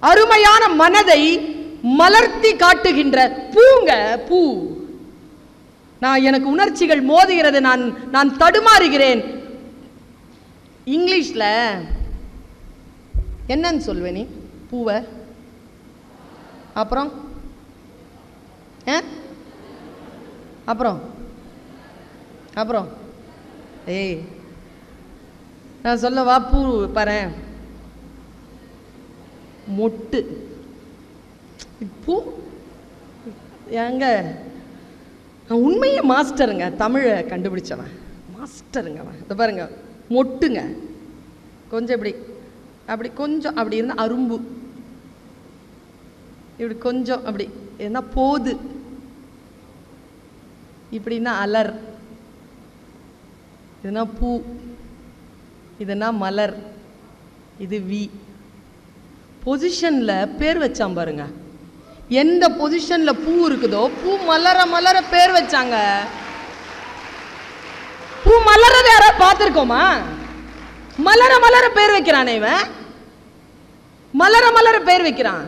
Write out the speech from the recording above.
அருமையான மனதை மலர்த்தி காட்டுகின்ற பூங்க பூ. நான் எனக்கு உணர்ச்சிகள் மோதுகிறது நான் நான் தடுமாறுகிறேன். இங்கிலீஷில் என்னன்னு சொல்வே நீ? பூவை. அப்புறம்? ஆ? அப்புறம்? அப்புறம்? ஏய் நான் சொல்லவா பூ பாரு மொட்டு. இப்போ ஏங்க நான் உண்மையை மாஸ்டருங்க. தமிழை கண்டுபிடிச்சவன். மாஸ்டருங்க அவன். இதை பாருங்க. மொட்டுங்க. கொஞ்சம் இப்படி. அப்படி கொஞ்சம் அப்படி இருந்தால் அரும்பு. இப்படி கொஞ்சம் அப்படி என்ன போது. இப்படின்னா அலர். இதுனா பூ. இதுனா மலர். இது வி. பொசிஷனில் பேர் வச்சான் பாருங்க. எந்த பொசிஷனில் பூ இருக்குதோ பூ மலர மலர பேர் வச்சாங்க. பூ மலரத யாராவது பார்த்துருக்கோமா? மலர மலர பேர் வைக்கிறானே இவன். மலர மலர பேர் வைக்கிறான்.